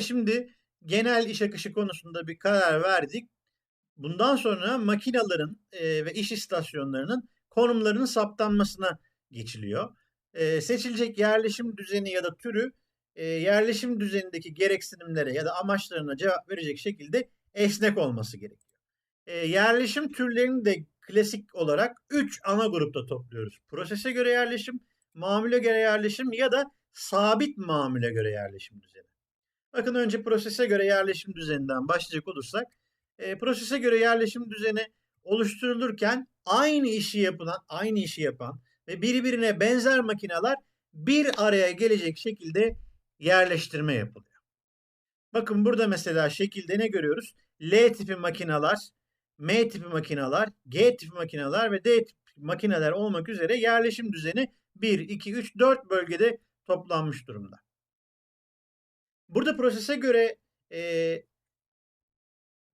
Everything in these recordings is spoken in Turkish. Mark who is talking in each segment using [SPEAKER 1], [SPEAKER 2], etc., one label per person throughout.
[SPEAKER 1] Şimdi genel iş akışı konusunda bir karar verdik. Bundan sonra makinaların e, ve iş istasyonlarının konumlarının saptanmasına geçiliyor. E, seçilecek yerleşim düzeni ya da türü e, yerleşim düzenindeki gereksinimlere ya da amaçlarına cevap verecek şekilde esnek olması gerekiyor. E, yerleşim türlerini de klasik olarak 3 ana grupta topluyoruz. Prosese göre yerleşim, mamule göre yerleşim ya da sabit mamule göre yerleşim düzeni. Bakın önce prosese göre yerleşim düzeninden başlayacak olursak, e, prosese göre yerleşim düzeni oluşturulurken aynı işi yapılan, aynı işi yapan ve birbirine benzer makineler bir araya gelecek şekilde yerleştirme yapılıyor. Bakın burada mesela şekilde ne görüyoruz? L tipi makineler, M tipi makineler, G tipi makineler ve D tipi makineler olmak üzere yerleşim düzeni 1, 2, 3, 4 bölgede toplanmış durumda. Burada prosese göre e,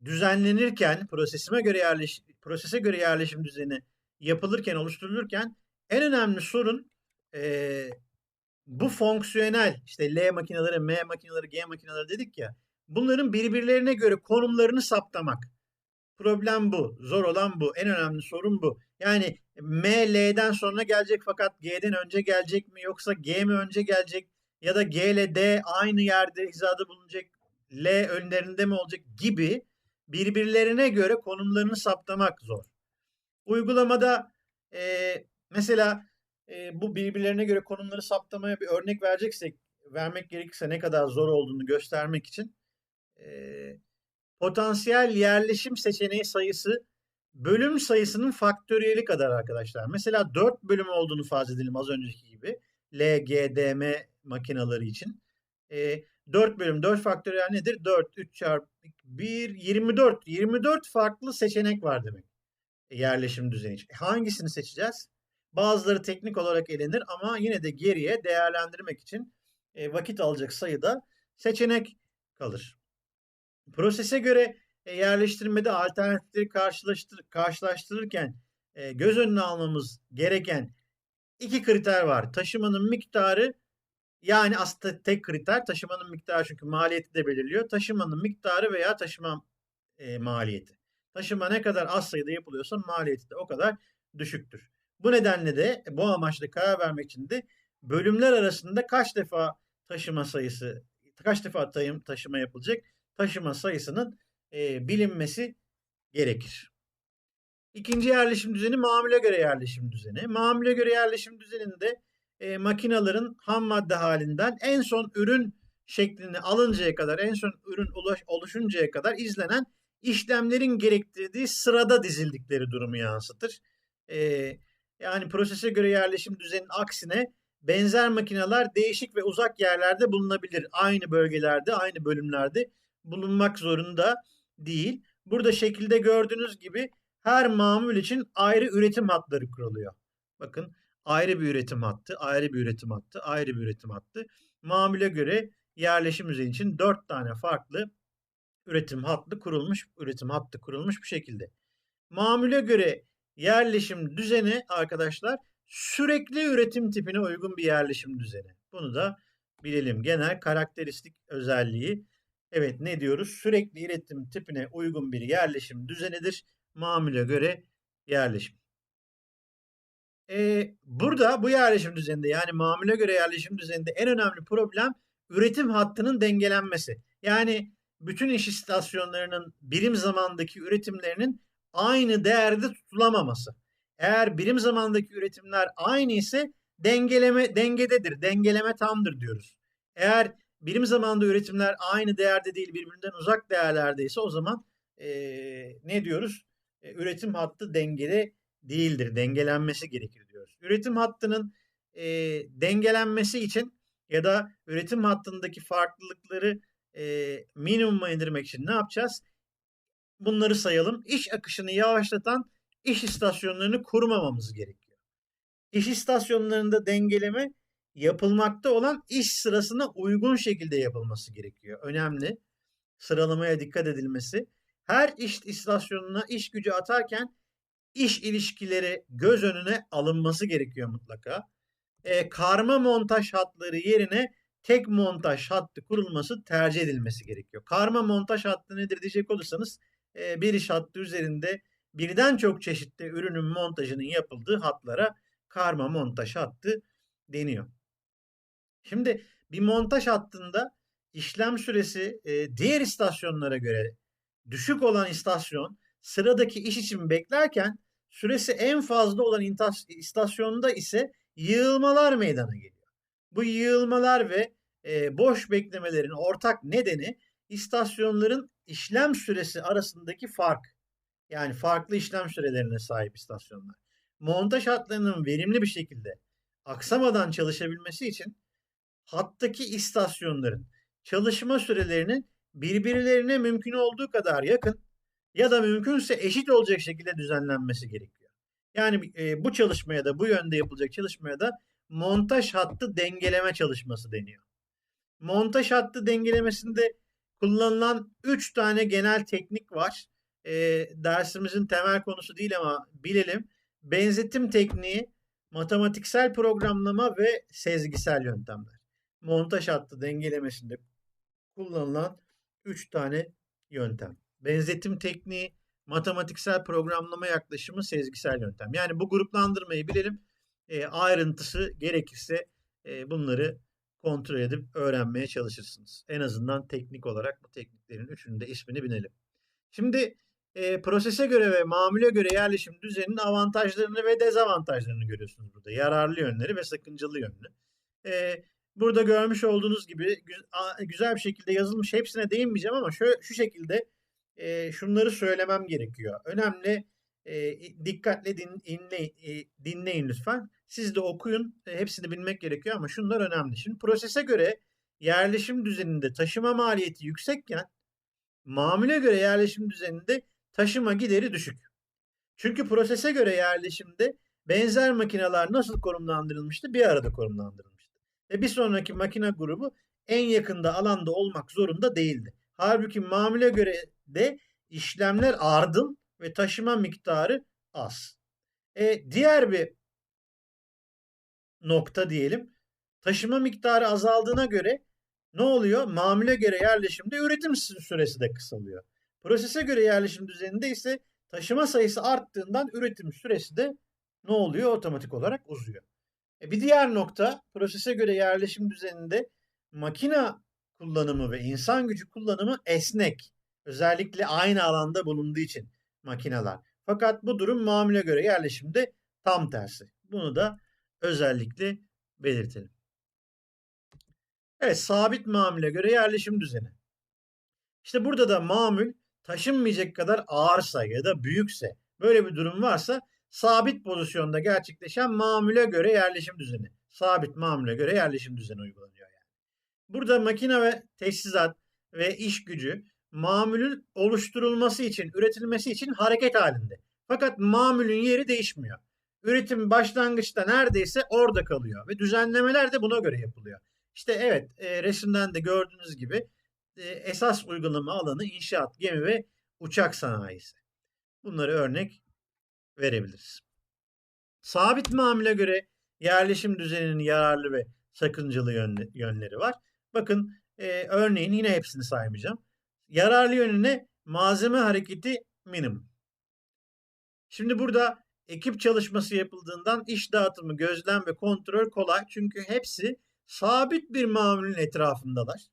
[SPEAKER 1] düzenlenirken, prosesime göre yerleş, prosese göre yerleşim düzeni yapılırken, oluşturulurken en önemli sorun e, bu fonksiyonel işte L makineleri, M makineleri, G makineleri dedik ya bunların birbirlerine göre konumlarını saptamak. Problem bu. Zor olan bu. En önemli sorun bu. Yani M L'den sonra gelecek fakat G'den önce gelecek mi yoksa G mi önce gelecek ya da G ile D aynı yerde hizada bulunacak L önlerinde mi olacak gibi birbirlerine göre konumlarını saptamak zor. Uygulamada e, mesela e, bu birbirlerine göre konumları saptamaya bir örnek vereceksek, vermek gerekirse ne kadar zor olduğunu göstermek için e, potansiyel yerleşim seçeneği sayısı bölüm sayısının faktöriyeli kadar arkadaşlar. Mesela 4 bölüm olduğunu farz edelim az önceki gibi. L, G, D, M makinaları için. E, 4 bölüm 4 faktöriyel nedir? 4, 3 çarpı 1, 24. 24 farklı seçenek var demek. E, yerleşim düzeni için. E, hangisini seçeceğiz? Bazıları teknik olarak elenir ama yine de geriye değerlendirmek için e, vakit alacak sayıda seçenek kalır. Prosese göre e, yerleştirmede alternatifleri karşılaştır, karşılaştırırken e, göz önüne almamız gereken iki kriter var. Taşımanın miktarı yani aslında tek kriter taşımanın miktarı çünkü maliyeti de belirliyor. Taşımanın miktarı veya taşıma e, maliyeti. Taşıma ne kadar az sayıda yapılıyorsa maliyeti de o kadar düşüktür. Bu nedenle de bu amaçla karar vermek için de bölümler arasında kaç defa taşıma sayısı, kaç defa taşıma yapılacak taşıma sayısının e, bilinmesi gerekir. İkinci yerleşim düzeni mamule göre yerleşim düzeni. Mamule göre yerleşim düzeninde e, makinaların ham madde halinden en son ürün şeklini alıncaya kadar, en son ürün ulaş, oluşuncaya kadar izlenen işlemlerin gerektirdiği sırada dizildikleri durumu yansıtır. E, yani prosese göre yerleşim düzeninin aksine benzer makineler değişik ve uzak yerlerde bulunabilir. Aynı bölgelerde, aynı bölümlerde bulunmak zorunda değil. Burada şekilde gördüğünüz gibi her mamul için ayrı üretim hatları kuruluyor. Bakın ayrı bir üretim hattı, ayrı bir üretim hattı, ayrı bir üretim hattı. Mamule göre yerleşim düzeni için dört tane farklı üretim hattı kurulmuş, üretim hattı kurulmuş bir şekilde. Mamule göre yerleşim düzeni arkadaşlar sürekli üretim tipine uygun bir yerleşim düzeni. Bunu da bilelim. Genel karakteristik özelliği. Evet ne diyoruz? Sürekli üretim tipine uygun bir yerleşim düzenidir. Mamule göre yerleşim. Ee, burada bu yerleşim düzeninde yani mamule göre yerleşim düzeninde en önemli problem üretim hattının dengelenmesi. Yani bütün iş istasyonlarının birim zamandaki üretimlerinin aynı değerde tutulamaması. Eğer birim zamandaki üretimler aynı ise dengeleme dengededir, dengeleme tamdır diyoruz. Eğer birim zamanda üretimler aynı değerde değil birbirinden uzak değerlerdeyse o zaman e, ne diyoruz? E, üretim hattı dengede değildir, dengelenmesi gerekir diyoruz. Üretim hattının e, dengelenmesi için ya da üretim hattındaki farklılıkları e, minimuma indirmek için ne yapacağız? Bunları sayalım. İş akışını yavaşlatan iş istasyonlarını kurmamamız gerekiyor. İş istasyonlarında dengeleme yapılmakta olan iş sırasına uygun şekilde yapılması gerekiyor. Önemli. Sıralamaya dikkat edilmesi. Her iş istasyonuna iş gücü atarken iş ilişkileri göz önüne alınması gerekiyor mutlaka. E, karma montaj hatları yerine tek montaj hattı kurulması tercih edilmesi gerekiyor. Karma montaj hattı nedir diyecek olursanız e, bir iş hattı üzerinde birden çok çeşitli ürünün montajının yapıldığı hatlara karma montaj hattı deniyor. Şimdi bir montaj hattında işlem süresi e, diğer istasyonlara göre düşük olan istasyon sıradaki iş için beklerken süresi en fazla olan istasyonda ise yığılmalar meydana geliyor. Bu yığılmalar ve e, boş beklemelerin ortak nedeni istasyonların işlem süresi arasındaki fark. Yani farklı işlem sürelerine sahip istasyonlar. Montaj hatlarının verimli bir şekilde aksamadan çalışabilmesi için hattaki istasyonların çalışma sürelerini birbirlerine mümkün olduğu kadar yakın ya da mümkünse eşit olacak şekilde düzenlenmesi gerekiyor. Yani e, bu çalışmaya da bu yönde yapılacak çalışmaya da montaj hattı dengeleme çalışması deniyor. Montaj hattı dengelemesinde kullanılan 3 tane genel teknik var. E, dersimizin temel konusu değil ama bilelim. Benzetim tekniği, matematiksel programlama ve sezgisel yöntemler. Montaj hattı dengelemesinde kullanılan 3 tane yöntem. Benzetim tekniği, matematiksel programlama yaklaşımı, sezgisel yöntem. Yani bu gruplandırmayı bilelim. E, ayrıntısı gerekirse e, bunları kontrol edip öğrenmeye çalışırsınız. En azından teknik olarak bu tekniklerin üçünün de ismini bilelim. Şimdi e, prosese göre ve mamule göre yerleşim düzeninin avantajlarını ve dezavantajlarını görüyorsunuz burada. Yararlı yönleri ve sakıncalı yönleri. E, burada görmüş olduğunuz gibi güzel bir şekilde yazılmış. Hepsine değinmeyeceğim ama şu, şu şekilde e, şunları söylemem gerekiyor. Önemli e, dikkatle din, dinleyin, e, dinleyin lütfen. Siz de okuyun. E, hepsini bilmek gerekiyor ama şunlar önemli. Şimdi prosese göre yerleşim düzeninde taşıma maliyeti yüksekken mamule göre yerleşim düzeninde taşıma gideri düşük. Çünkü prosese göre yerleşimde benzer makineler nasıl konumlandırılmıştı? Bir arada konumlandırılmıştı. Ve bir sonraki makine grubu en yakında alanda olmak zorunda değildi. Halbuki mamule göre de işlemler ardıl ve taşıma miktarı az. E, diğer bir nokta diyelim. Taşıma miktarı azaldığına göre ne oluyor? Mamule göre yerleşimde üretim süresi de kısalıyor. Prosese göre yerleşim düzeninde ise taşıma sayısı arttığından üretim süresi de ne oluyor? Otomatik olarak uzuyor. E bir diğer nokta prosese göre yerleşim düzeninde makina kullanımı ve insan gücü kullanımı esnek. Özellikle aynı alanda bulunduğu için makineler. Fakat bu durum mamule göre yerleşimde tam tersi. Bunu da özellikle belirtelim. Evet sabit mamule göre yerleşim düzeni. İşte burada da mamül taşınmayacak kadar ağırsa ya da büyükse böyle bir durum varsa sabit pozisyonda gerçekleşen mamule göre yerleşim düzeni. Sabit mamule göre yerleşim düzeni uygulanıyor yani. Burada makine ve teçhizat ve iş gücü mamülün oluşturulması için, üretilmesi için hareket halinde. Fakat mamülün yeri değişmiyor. Üretim başlangıçta neredeyse orada kalıyor ve düzenlemeler de buna göre yapılıyor. İşte evet e, resimden de gördüğünüz gibi e, esas uygulama alanı inşaat, gemi ve uçak sanayisi. Bunları örnek verebiliriz. Sabit mamule göre yerleşim düzeninin yararlı ve sakıncalı yönleri var. Bakın e, örneğin yine hepsini saymayacağım. Yararlı yönüne malzeme hareketi minimum. Şimdi burada ekip çalışması yapıldığından iş dağıtımı, gözlem ve kontrol kolay. Çünkü hepsi sabit bir mamulün etrafındalar.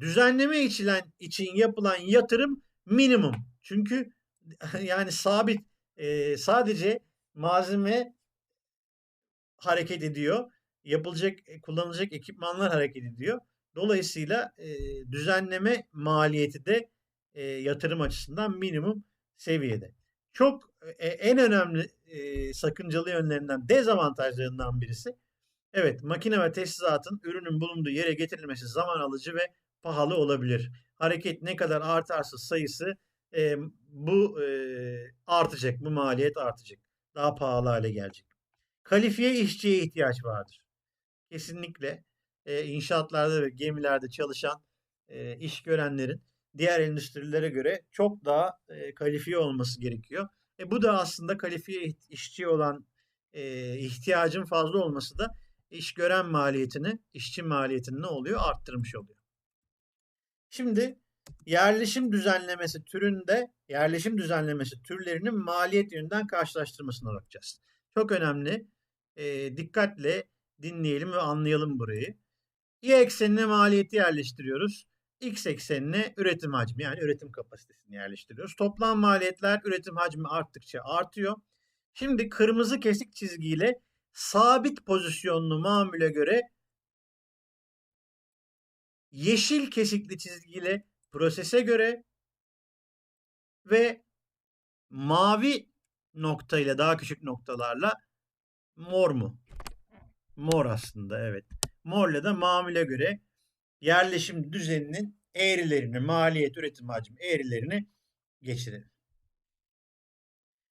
[SPEAKER 1] Düzenleme içilen, için yapılan yatırım minimum. Çünkü yani sabit e, sadece malzeme hareket ediyor. Yapılacak, kullanılacak ekipmanlar hareket ediyor. Dolayısıyla e, düzenleme maliyeti de e, yatırım açısından minimum seviyede. Çok e, en önemli e, sakıncalı yönlerinden, dezavantajlarından birisi evet makine ve teçhizatın ürünün bulunduğu yere getirilmesi zaman alıcı ve pahalı olabilir. Hareket ne kadar artarsa sayısı e, bu e, artacak, bu maliyet artacak. Daha pahalı hale gelecek. Kalifiye işçiye ihtiyaç vardır. Kesinlikle e, inşaatlarda ve gemilerde çalışan e, iş görenlerin diğer endüstrilere göre çok daha e, kalifiye olması gerekiyor. E, bu da aslında kalifiye işçi olan e, ihtiyacın fazla olması da iş gören maliyetini, işçi maliyetini ne oluyor? Arttırmış oluyor. Şimdi yerleşim düzenlemesi türünde yerleşim düzenlemesi türlerinin maliyet yönünden karşılaştırmasına bakacağız. Çok önemli. E, dikkatle dinleyelim ve anlayalım burayı. Y eksenine maliyeti yerleştiriyoruz. X eksenine üretim hacmi yani üretim kapasitesini yerleştiriyoruz. Toplam maliyetler üretim hacmi arttıkça artıyor. Şimdi kırmızı kesik çizgiyle sabit pozisyonlu mamule göre yeşil kesikli çizgiyle prosese göre ve mavi nokta ile daha küçük noktalarla mor mu? Mor aslında evet. Morla da mamule göre yerleşim düzeninin eğrilerini, maliyet üretim hacmi eğrilerini geçirelim.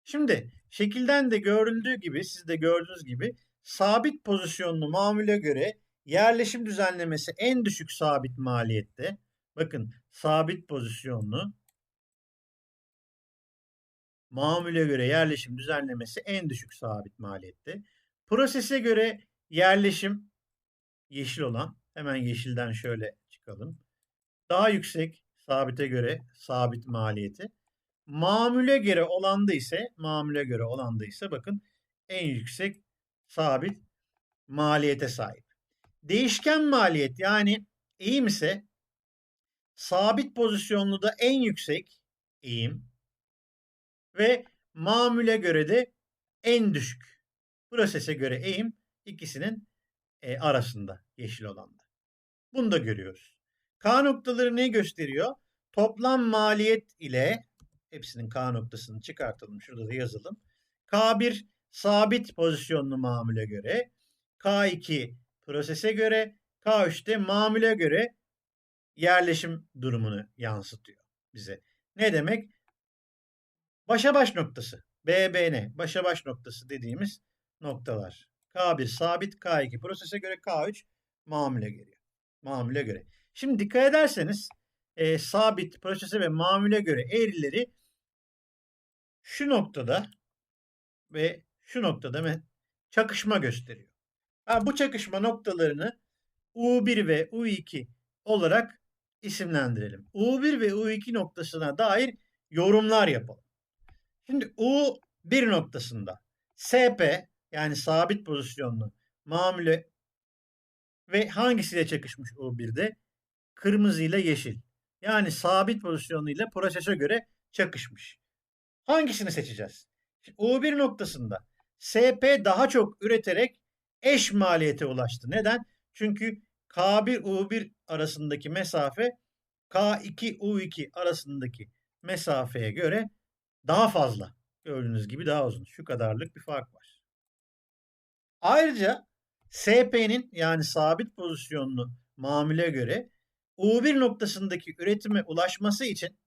[SPEAKER 1] Şimdi şekilden de görüldüğü gibi, siz de gördüğünüz gibi sabit pozisyonlu mamule göre yerleşim düzenlemesi en düşük sabit maliyette. Bakın sabit pozisyonlu mamule göre yerleşim düzenlemesi en düşük sabit maliyette. Prosese göre yerleşim yeşil olan hemen yeşilden şöyle çıkalım. Daha yüksek sabite göre sabit maliyeti. Mamule göre olanda ise mamule göre olanda ise bakın en yüksek sabit maliyete sahip. Değişken maliyet yani eğim ise sabit pozisyonlu da en yüksek eğim ve mamule göre de en düşük. Prosese göre eğim ikisinin e, arasında yeşil olanda. Bunu da görüyoruz. K noktaları ne gösteriyor? Toplam maliyet ile hepsinin K noktasını çıkartalım. Şurada da yazalım. K1 sabit pozisyonlu mamule göre, K2 prosese göre, K3'te mamule göre yerleşim durumunu yansıtıyor bize. Ne demek? Başa baş noktası. BBN başa baş noktası dediğimiz noktalar. K1 sabit, K2 prosese göre, K3 mamule göre. Mamule göre. Şimdi dikkat ederseniz e, sabit, prosese ve mamule göre eğrileri şu noktada ve şu noktada çakışma gösteriyor. Ha, bu çakışma noktalarını U1 ve U2 olarak isimlendirelim. U1 ve U2 noktasına dair yorumlar yapalım. Şimdi U1 noktasında SP yani sabit pozisyonlu mamule ve hangisiyle çakışmış U1'de? Kırmızı ile yeşil. Yani sabit pozisyonlu ile prosese göre çakışmış. Hangisini seçeceğiz? Şimdi U1 noktasında SP daha çok üreterek eş maliyete ulaştı. Neden? Çünkü K1 U1 arasındaki mesafe K2 U2 arasındaki mesafeye göre daha fazla. Gördüğünüz gibi daha uzun. Şu kadarlık bir fark var. Ayrıca SP'nin yani sabit pozisyonlu mamule göre U1 noktasındaki üretime ulaşması için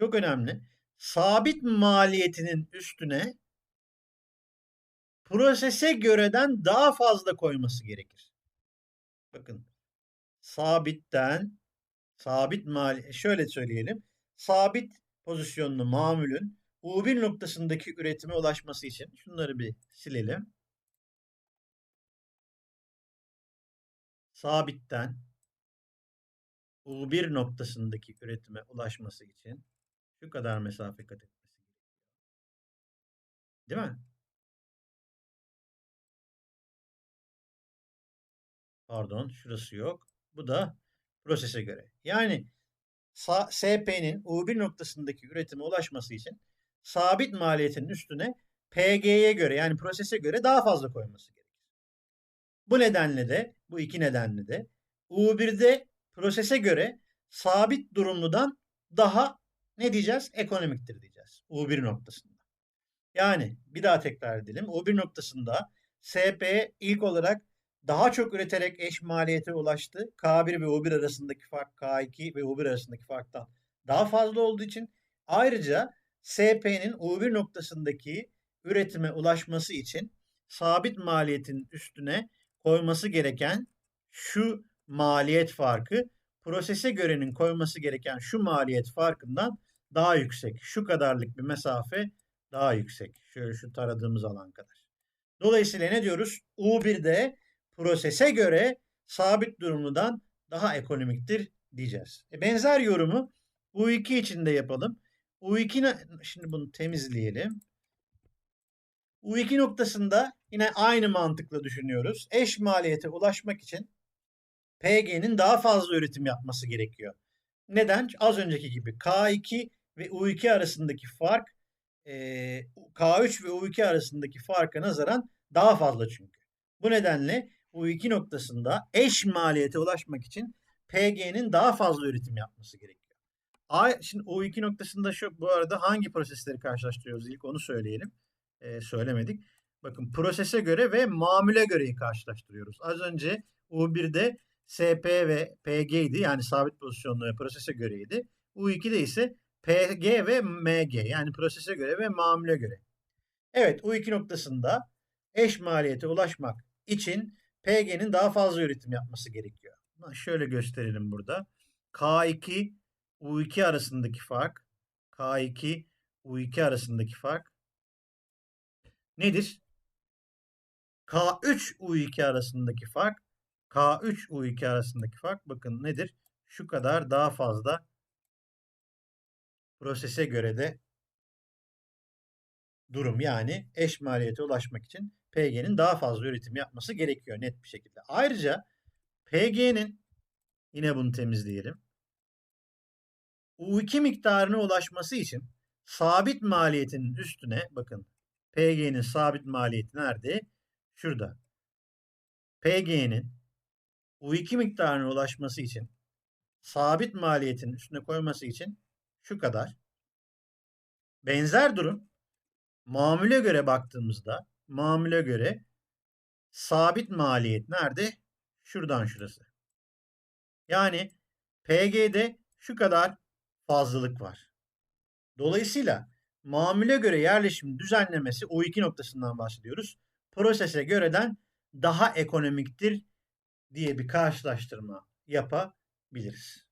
[SPEAKER 1] çok önemli. Sabit maliyetinin üstüne prosese göreden daha fazla koyması gerekir. Bakın sabitten sabit mali şöyle söyleyelim. Sabit pozisyonlu mamulün U1 noktasındaki üretime ulaşması için şunları bir silelim. Sabitten U1 noktasındaki üretime ulaşması için şu kadar mesafe kat etmesi gerekiyor. Değil mi? Pardon şurası yok. Bu da prosese göre. Yani SP'nin U1 noktasındaki üretime ulaşması için sabit maliyetin üstüne PG'ye göre yani prosese göre daha fazla koyması gerekir. Bu nedenle de bu iki nedenle de U1'de prosese göre sabit durumludan daha ne diyeceğiz? Ekonomiktir diyeceğiz. U1 noktasında. Yani bir daha tekrar edelim. U1 noktasında SP ilk olarak daha çok üreterek eş maliyete ulaştı. K1 ve U1 arasındaki fark K2 ve U1 arasındaki farktan daha fazla olduğu için ayrıca SP'nin U1 noktasındaki üretime ulaşması için sabit maliyetin üstüne koyması gereken şu maliyet farkı prosese görenin koyması gereken şu maliyet farkından daha yüksek. Şu kadarlık bir mesafe daha yüksek. Şöyle şu taradığımız alan kadar. Dolayısıyla ne diyoruz? U1'de prosese göre sabit durumludan daha ekonomiktir diyeceğiz. E benzer yorumu U2 için de yapalım. U2 şimdi bunu temizleyelim. U2 noktasında yine aynı mantıkla düşünüyoruz. Eş maliyete ulaşmak için PG'nin daha fazla üretim yapması gerekiyor. Neden? Az önceki gibi K2 ve U2 arasındaki fark e, K3 ve U2 arasındaki farka nazaran daha fazla çünkü. Bu nedenle U2 noktasında eş maliyete ulaşmak için PG'nin daha fazla üretim yapması gerekiyor. A, şimdi U2 noktasında şu bu arada hangi prosesleri karşılaştırıyoruz ilk onu söyleyelim. Ee, söylemedik. Bakın prosese göre ve mamule göreyi karşılaştırıyoruz. Az önce U1'de SP ve PG idi yani sabit pozisyonlu ve prosese göreydi. U2'de ise PG ve MG yani prosese göre ve mamule göre. Evet U2 noktasında eş maliyete ulaşmak için PG'nin daha fazla üretim yapması gerekiyor. Şöyle gösterelim burada. K2 U2 arasındaki fark K2 U2 arasındaki fark nedir? K3 U2 arasındaki fark K3 U2 arasındaki fark bakın nedir? Şu kadar daha fazla prosese göre de durum yani eş maliyete ulaşmak için PG'nin daha fazla üretim yapması gerekiyor net bir şekilde. Ayrıca PG'nin yine bunu temizleyelim. U2 miktarına ulaşması için sabit maliyetinin üstüne bakın PG'nin sabit maliyeti nerede? Şurada. PG'nin U2 miktarına ulaşması için sabit maliyetin üstüne koyması için şu kadar. Benzer durum mamule göre baktığımızda mamule göre sabit maliyet nerede? Şuradan şurası. Yani PG'de şu kadar fazlalık var. Dolayısıyla mamule göre yerleşim düzenlemesi o iki noktasından bahsediyoruz. Prosese göreden daha ekonomiktir diye bir karşılaştırma yapabiliriz.